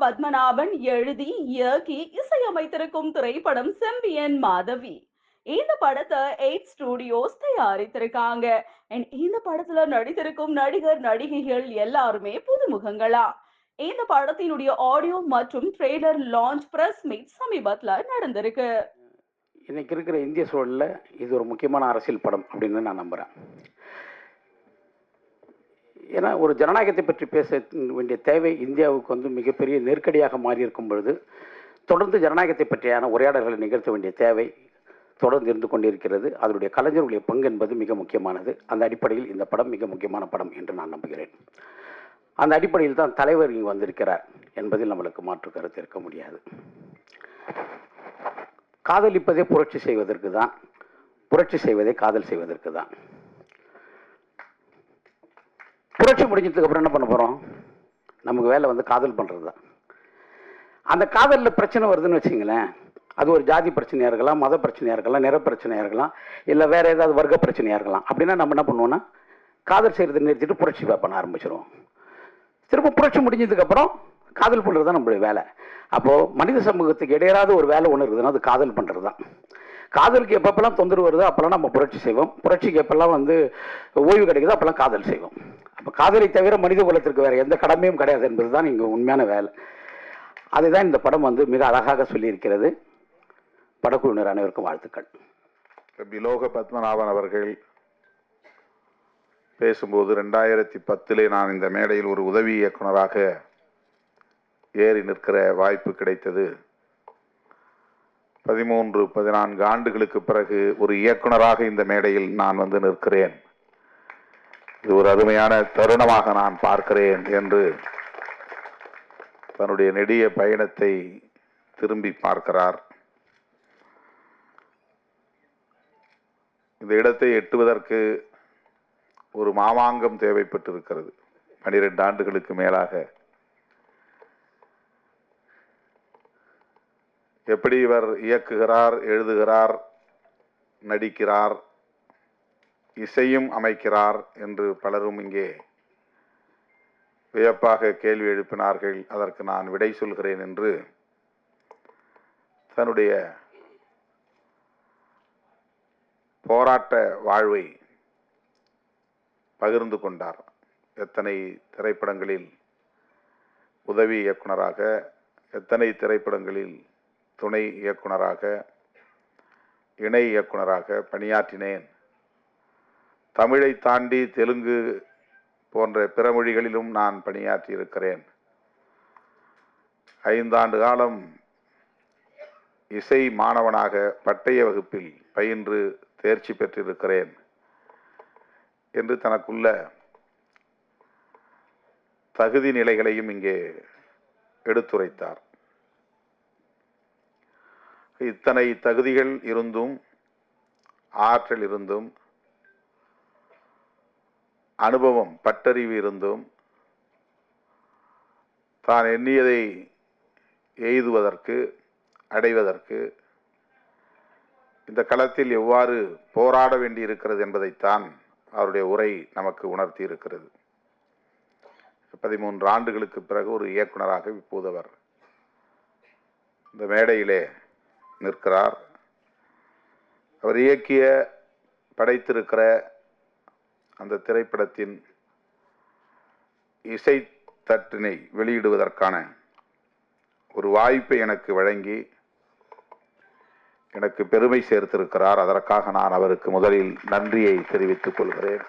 பத்மநாபன் எழுதி இயக்கி இசையமைத்திருக்கும் திரைப்படம் செம்பியன் மாதவி. இந்த படத்தை எயிட் ஸ்டுடியோஸ் தயாரித்திருக்காங்க. அண்ட் இந்த படத்துல நடித்திருக்கும் நடிகர் நடிகைகள் எல்லாருமே புதுமுகங்களா? இந்த படத்தினுடைய ஆடியோ மற்றும் ட்ரெய்லர் லான்ச் பிரஸ் மீட் சமீபத்துல நடந்திருக்கு. இன்னைக்கு இருக்கிற இந்திய சூழல்ல இது ஒரு முக்கியமான அரசியல் படம் அப்படின்னு நான் நம்புறேன். ஏன்னா ஒரு ஜனநாயகத்தை பற்றி பேச வேண்டிய தேவை இந்தியாவுக்கு வந்து மிகப்பெரிய நெருக்கடியாக மாறி இருக்கும் பொழுது தொடர்ந்து ஜனநாயகத்தை பற்றியான உரையாடல்களை நிகழ்த்த வேண்டிய தேவை தொடர்ந்து இருந்து கொண்டிருக்கிறது. அதனுடைய கலைஞர்களுடைய பங்கு என்பது மிக முக்கியமானது. அந்த அடிப்படையில் இந்த படம் மிக முக்கியமான படம் என்று நான் நம்புகிறேன். அந்த அடிப்படையில் தான் தலைவர் இங்கு வந்திருக்கிறார் என்பதில் நம்மளுக்கு மாற்று கருத்து இருக்க முடியாது. காதலிப்பதே புரட்சி செய்வதற்கு தான் புரட்சி செய்வதே காதல் செய்வதற்கு தான். புரட்சி முடிஞ்சதுக்கு அப்புறம் என்ன பண்ண போகிறோம் நமக்கு வேலை வந்து காதல் பண்ணுறது தான். அந்த காதலில் பிரச்சனை வருதுன்னு வச்சுங்களேன். அது ஒரு ஜாதி பிரச்சனையாக இருக்கலாம் மத பிரச்சனையாக இருக்கலாம் நிற பிரச்சனையாக இருக்கலாம் இல்லை வேறு ஏதாவது வர்க்க பிரச்சனையாக இருக்கலாம். அப்படின்னா நம்ம என்ன பண்ணுவோம்னா காதல் செய்கிறத நிறுத்திட்டு புரட்சி பண்ண ஆரம்பிச்சிருவோம். திரும்ப புரட்சி முடிஞ்சதுக்கப்புறம் காதல் பண்ணுறது தான் நம்மளுடைய வேலை. அப்போது மனித சமூகத்துக்கு இடையராத ஒரு வேலை ஒன்று இருக்குதுன்னா அது காதல் பண்ணுறது தான். காதலுக்கு எப்பப்பெல்லாம் தொந்தரவு வருதோ அப்போல்லாம் நம்ம புரட்சி செய்வோம். புரட்சிக்கு எப்பெல்லாம் வந்து ஓய்வு கிடைக்குதோ அப்போல்லாம் காதல் செய்வோம். காதலை தவிர மனித குலத்திற்கு வேறு எந்த கடமையும் கிடையாது என்பது தான் இங்கே உண்மையான வேலை. அதுதான் இந்த படம் வந்து மிக அழகாக சொல்லியிருக்கிறது. படக்குழுவினர் அனைவருக்கும் வாழ்த்துக்கள். விலோக பத்மநாபன் அவர்கள் பேசும்போது ரெண்டாயிரத்தி பத்திலே நான் இந்த மேடையில் ஒரு உதவி இயக்குனராக ஏறி நிற்கிற வாய்ப்பு கிடைத்தது. பதிமூன்று பதினான்கு ஆண்டுகளுக்கு பிறகு ஒரு இயக்குனராக இந்த மேடையில் நான் வந்து நிற்கிறேன். இது ஒரு அருமையான தருணமாக நான் பார்க்கிறேன் என்று தன்னுடைய நெடிய பயணத்தை திரும்பி பார்க்கிறார். இந்த இடத்தை எட்டுவதற்கு ஒரு மாமாங்கம் தேவைப்பட்டிருக்கிறது. பனிரெண்டு ஆண்டுகளுக்கு மேலாக. எப்படி இவர் இயக்குகிறார் எழுதுகிறார் நடிக்கிறார் இசையும் அமைக்கிறார் என்று பலரும் இங்கே வியப்பாக கேள்வி எழுப்பினார்கள். அதற்கு நான் விடை சொல்கிறேன் என்று தன்னுடைய போராட்ட வாழ்வை பகிர்ந்து கொண்டார். எத்தனை திரைப்படங்களில் உதவி இயக்குனராக எத்தனை திரைப்படங்களில் துணை இயக்குனராக இணை இயக்குனராக பணியாற்றினேன். தமிழை தாண்டி தெலுங்கு போன்ற பிற மொழிகளிலும் நான் பணியாற்றியிருக்கிறேன். ஐந்தாண்டு காலம் இசை மாணவனாக பட்டய வகுப்பில் பயின்று தேர்ச்சி பெற்றிருக்கிறேன் என்று தனக்குள்ள தகுதி நிலைகளையும் இங்கே எடுத்துரைத்தார். இத்தனை தகுதிகள் இருந்தும் ஆற்றல் இருந்தும் அனுபவம் பட்டறிவு இருந்தும் தான் எண்ணியதை எய்துவதற்கு அடைவதற்கு இந்த களத்தில் எவ்வாறு போராட வேண்டியிருக்கிறது என்பதைத்தான் அவருடைய உரை நமக்கு உணர்த்தி இருக்கிறது பதிமூன்று ஆண்டுகளுக்கு பிறகு ஒரு இயக்குனராக இப்போது அவர் இந்த மேடையிலே நிற்கிறார். அவர் இயக்கிய படைத்திருக்கிற அந்த திரைப்படத்தின் இசை தட்டினை வெளியிடுவதற்கான ஒரு வாய்ப்பை எனக்கு வழங்கி எனக்கு பெருமை சேர்த்திருக்கிறார். அதற்காக நான் அவருக்கு முதலில் நன்றியை தெரிவித்துக் கொள்கிறேன்.